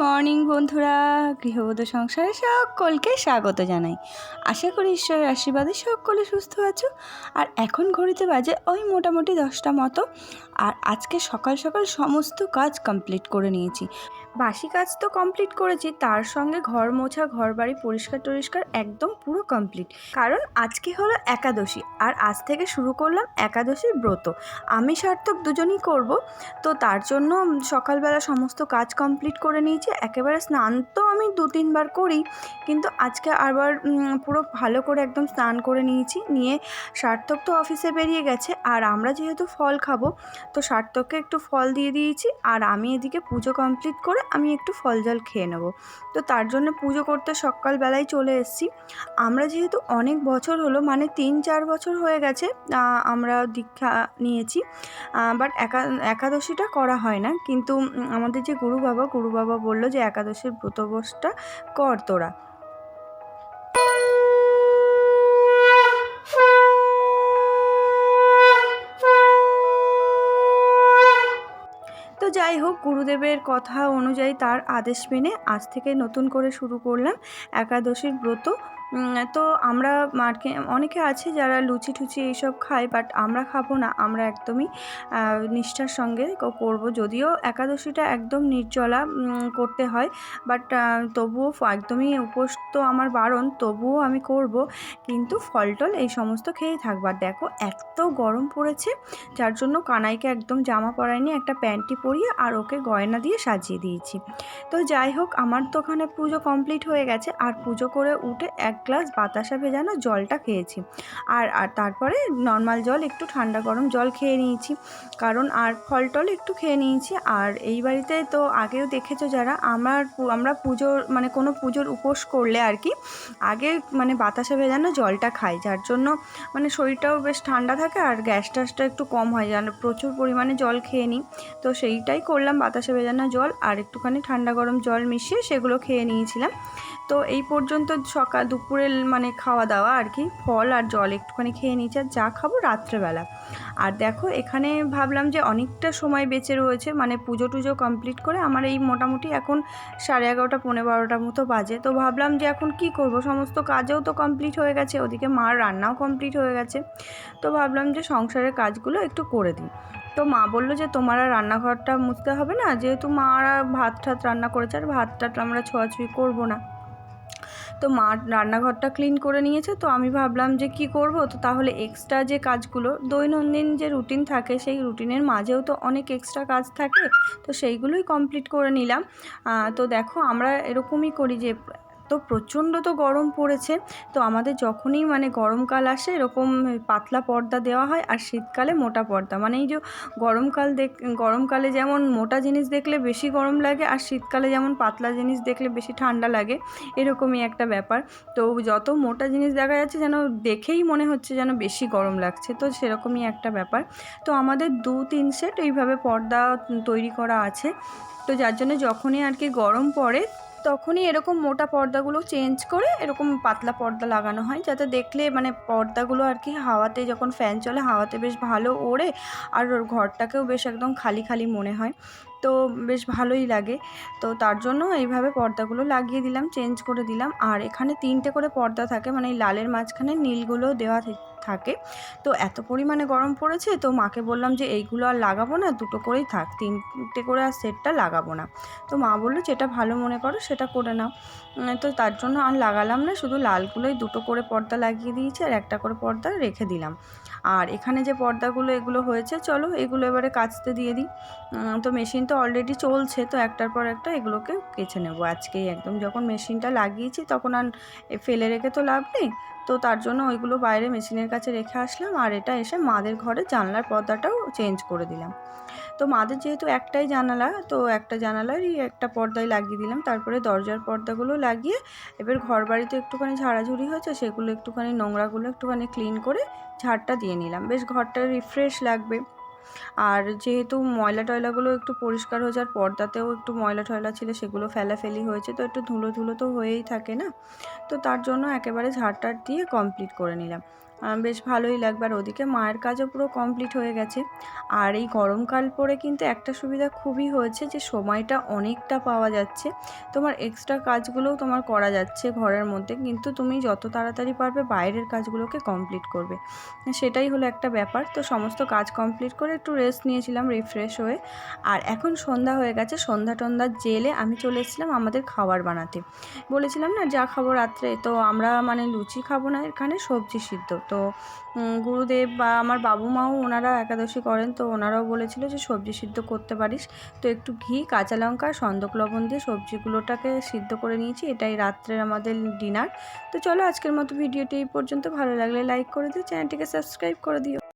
Morning বন্ধুরা, গৃহবধূ সংসারে সকলকে স্বাগত জানাই। আশা করি ঈশ্বরের আশীর্বাদে সকলে সুস্থ আছো। আর এখন ঘড়িতে বাজে ওই মোটামুটি দশটা মতো। আর আজকে সকাল সকাল সমস্ত কাজ কমপ্লিট করে নিয়েছি। বাসি কাজ তো কমপ্লিট করেছি, তার সঙ্গে ঘর মোছা ঘর বাড়ি পরিষ্কার টরিষ্কার একদম পুরো কমপ্লিট কারণ আজকে হলো একাদশী, আর আজ থেকে শুরু করলাম একাদশীর ব্রত। আমি সার্থক দুজনই করব, তো তার জন্য সকালবেলা সমস্ত কাজ কমপ্লিট করে নিয়েছে একেবারে স্নান তো আমি দু তিনবার করি। কিন্তু আজকে আবার পুরো ভালো করে একদম স্নান করে নিয়েছি। নিয়ে সার্থক তো অফিসে বেরিয়ে গেছে। আর আমরা যেহেতু ফল খাব, তো সার্থককে একটু ফল দিয়ে দিয়েছি। আর আমি এদিকে পুজো কমপ্লিট করে আমি একটু ফল জল খেয়ে নেব। তো তার জন্য পুজো করতে সকালবেলায় চলে এসেছি। আমরা যেহেতু অনেক বছর হলো মানে তিন চার বছর হয়ে গেছে আমরা দীক্ষা নিয়েছি। বাট একা, একাদশীটা করা হয় না। কিন্তু আমাদের যে গুরু বাবা গুরু বাবা বলল যে একাদশীর ব্রতবসটা কর তোরা। তো যাই হোক, গুরুদেবের কথা অনুযায়ী তার আদেশ মেনে আজ থেকে নতুন করে শুরু করলাম একাদশীর ব্রত তো আমরা মার্কে, অনেকে আছে যারা লুচি টুচি এইসব খায় বাট আমরা খাব না, আমরা একদমই নিষ্ঠার সঙ্গে করব। যদিও একাদশীটা একদম নির্জলা করতে হয় বাট তবুও একদমই উপোস তো আমার বারণ, তবুও আমি করব, কিন্তু ফল টল এই সমস্ত খেয়েই থাকব আর দেখো, এত গরম পড়েছে, যার জন্য কানাইকে একদম জামা পরাইনি একটা প্যান্টি পরিয়ে আর ওকে গয়না দিয়ে সাজিয়ে দিয়েছি। তো যাই হোক, আমার তো ওখানে পুজো কমপ্লিট হয়ে গেছে, আর পুজো করে উঠে এক গ্লাস বাতাসা ভেজানো জলটা খেয়েছি। আর আর তারপরে নর্মাল জল, একটু ঠান্ডা গরম জল খেয়ে নিয়েছি। কারণ, আর ফল টল একটু খেয়ে নিয়েছি। আর এই বাড়িতে তো আগেও দেখেছ যারা, আমার আমরা পুজোর মানে কোনো পুজোর উপোস করলে আর কি, আগে মানে বাতাসা ভেজানো জলটা খাই। যার জন্য মানে শরীরটাও বেশ ঠান্ডা থাকে আর গ্যাস ট্যাসটা একটু কম হয়। যেন প্রচুর পরিমাণে জল খেয়ে নিই। তো সেইটাই করলাম, বাতাসে ভেজানো জল আর একটুখানি ঠান্ডা গরম জল মিশিয়ে সেগুলো খেয়ে নিয়েছিলাম। তো এই পর্যন্ত সকাল, দুপুরে মানে খাওয়া দাওয়া আর কি, ফল আর জল একটুখানি খেয়ে নিয়েছি আর যা খাব রাত্রেবেলা। আর দেখো, এখানে ভাবলাম যে অনেকটা সময় বেঁচে রয়েছে মানে পুজো টুজো কমপ্লিট করে আমার এই মোটামুটি এখন সাড়ে এগারোটা পনেরো বারোটার মতো বাজে। তো ভাবলাম যে এখন কি করব? সমস্ত কাজেও তো কমপ্লিট হয়ে গেছে, ওদিকে মার রান্নাও কমপ্লিট হয়ে গেছে। তো ভাবলাম যে সংসারের কাজগুলো একটু করে দিই। তো মা বলল যে তোমার আর রান্নাঘরটা মুছতে হবে না, যেহেতু মা আর ভাত ঠাত রান্না করেছে, আর ভাত টাত আমরা ছোঁয়াছুঁই করব না। তো মা রান্নাঘরটা ক্লিন করে নিয়েছে, তো আমি ভাবলাম যে কি করব? তো তাহলে এক্সট্রা যে কাজগুলো, দৈনন্দিন যে রুটিন থাকে, সেই রুটিনের মাঝেও তো অনেক এক্সট্রা কাজ থাকে, তো সেইগুলোই কমপ্লিট করে নিলাম। তো দেখো আমরা এরকমই করি যে তো প্রচণ্ড তো গরম পড়েছে, তো আমাদের যখনই মানে গরমকাল আসে এরকম পাতলা পর্দা দেওয়া হয় আর শীতকালে মোটা পর্দা। মানে এই যে গরমকাল দেখ, গরমকালে যেমন মোটা জিনিস দেখলে বেশি গরম লাগে আর শীতকালে যেমন পাতলা জিনিস দেখলে বেশি ঠান্ডা লাগে, এরকমই একটা ব্যাপার। তো যত মোটা জিনিস দেখা যাচ্ছে যেন দেখেই মনে হচ্ছে যেন বেশি গরম লাগছে, তো সেরকমই একটা ব্যাপার। তো আমাদের দু তিন সেট এইভাবে পর্দা তৈরি করা আছে, তো যার জন্য যখনই আর কি গরম পড়ে তখনই এরকম মোটা পর্দাগুলো চেঞ্জ করে এরকম পাতলা পর্দা লাগানো হয় যাতে দেখলে মানে পর্দাগুলো আর কি হাওয়াতে যখন ফ্যান চলে হাওয়াতে বেশ ভালো ওড়ে আর ঘরটাকেও বেশ একদম খালি খালি মনে হয়। তো বেশ ভালোই লাগে। তো তার জন্য এইভাবে পর্দাগুলো লাগিয়ে দিলাম, চেঞ্জ করে দিলাম। আর এখানে তিনটে করে পর্দা থাকে মানে এই লালের মাঝখানে নীলগুলো দেওয়া থাকে। তো এত পরিমাণে গরম পড়েছে, তো মাকে বললাম যে এইগুলো আর লাগাবো না, দুটো করেই থাক, তিনটে করে আর সেটটা লাগাবো না। তো মা বলল যেটা ভালো মনে করো সেটা করে নাও। তো তার জন্য আর লাগালাম না, শুধু লালগুলোই দুটো করে পর্দা লাগিয়ে দিয়েছি আর একটা করে পর্দা রেখে দিলাম। আর এখানে যে পর্দাগুলো এগুলো হয়েছে, চলো এগুলো এবারে কাচতে দিয়ে দিই। তো মেশিন তো অলরেডি চলছে, তো একটার পর একটা এগুলোকে কেচে নেব। আজকেই একদম যখন মেশিনটা লাগিয়েছি তখন আর ফেলে রেখে তো লাভ নেই। তো তার জন্য ওইগুলো বাইরে মেশিনের কাছে রেখে আসলাম আর এটা এসে মাদের ঘরে জানলার পর্দাটাও চেঞ্জ করে দিলাম। তো মাদের যেহেতু একটাই জানালা, তো একটা জানালারই একটা পর্দায় লাগিয়ে দিলাম। তারপরে দরজার পর্দাগুলো লাগিয়ে এবার ঘর বাড়িতে একটুখানি ঝাড়াঝুড়ি হয়েছে, সেগুলো একটুখানি নোংরাগুলো একটুখানি ক্লিন করে ঝাড়টা দিয়ে নিলাম। বেশ ঘরটা রিফ্রেশ লাগবে। আর যেহেতু ময়লা টয়লাগুলো একটু পরিষ্কার হয়েছে আর পর্দাতেও একটু ময়লা টয়লা ছিল, সেগুলো ফেলাফেলি হয়েছে, তো একটু ধুলো ধুলো তো হয়েই থাকে না? তো তার জন্য একেবারে ঝাড় টাড় দিয়ে কমপ্লিট করে নিলাম। বেশ ভালোই লাগবে। আর ওদিকে মায়ের কাজও পুরো কমপ্লিট হয়ে গেছে। আর এই গরমকাল পরে কিন্তু একটা সুবিধা খুবই হয়েছে যে, সময়টা অনেকটা পাওয়া যাচ্ছে। তোমার এক্সট্রা কাজগুলোও তোমার করা যাচ্ছে ঘরের মধ্যে। কিন্তু তুমি যত তাড়াতাড়ি পারবে, বাইরের কাজগুলোকে কমপ্লিট করবে। সেটাই হলো একটা ব্যাপার। তো সমস্ত কাজ কমপ্লিট করে একটু রেস্ট নিয়েছিলাম রিফ্রেশ হয়ে। আর এখন সন্ধ্যা হয়ে গেছে। সন্ধ্যা টন্ধা জেলে আমি চলে এসেছিলাম আমাদের খাবার বানাতে। বলেছিলাম না, যা খাব রাত্রে। তো আমরা মানে লুচি খাব না, এখানে সবজি সিদ্ধ। তো উম, গুরুদেব বা আমার বাবু মাও ওনারা একাদশী করেন তো ওনারাও বলেছিল যে সবজি সিদ্ধ করতে পারিস। তো একটু ঘি কাঁচা লঙ্কা সন্দক লবণ দিয়ে সবজিগুলোটাকে সিদ্ধ করে নিয়েছি। এটাই রাত্রের আমাদের ডিনার। তো চলো আজকের মতো ভিডিওটি এই পর্যন্ত। ভালো লাগলে লাইক করে দিও চ্যানেলটিকে সাবস্ক্রাইব করে দিও।